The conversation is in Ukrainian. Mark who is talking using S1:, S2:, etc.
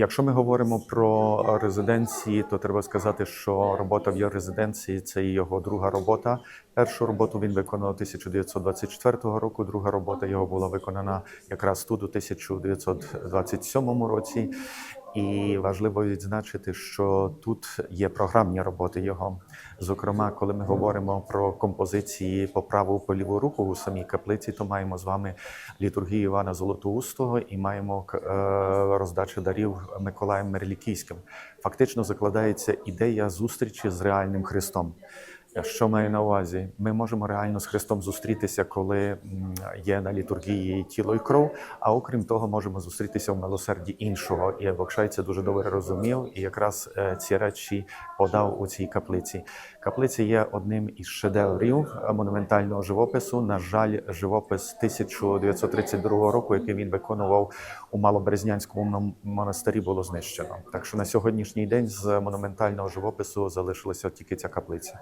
S1: Якщо ми говоримо про резиденції, то треба сказати, що робота в його резиденції це його друга робота. Першу роботу він виконав 1924 року. Друга робота його була виконана якраз тут у 1927 році. І важливо відзначити, що тут є програмні роботи його. Зокрема, коли ми говоримо про композиції по праву по ліву руку у самій каплиці, то маємо з вами літургію Івана Золотоустого і маємо е, роздачу дарів Миколаєм Мерлікійським. Фактично закладається ідея зустрічі з реальним Христом. Що маю на увазі? Ми можемо реально з Христом зустрітися, коли є на літургії тіло і кров. А окрім того, можемо зустрітися в милосерді іншого. І Бокшай це дуже добре розумів, і якраз е, ці речі подав у цій каплиці. Каплиця є одним із шедеврів е, монументального живопису. На жаль, живопис 1932 року, який він виконував у Малоберезнянському мон- монастирі, було знищено. Так що на сьогоднішній день з монументального живопису залишилася тільки ця каплиця.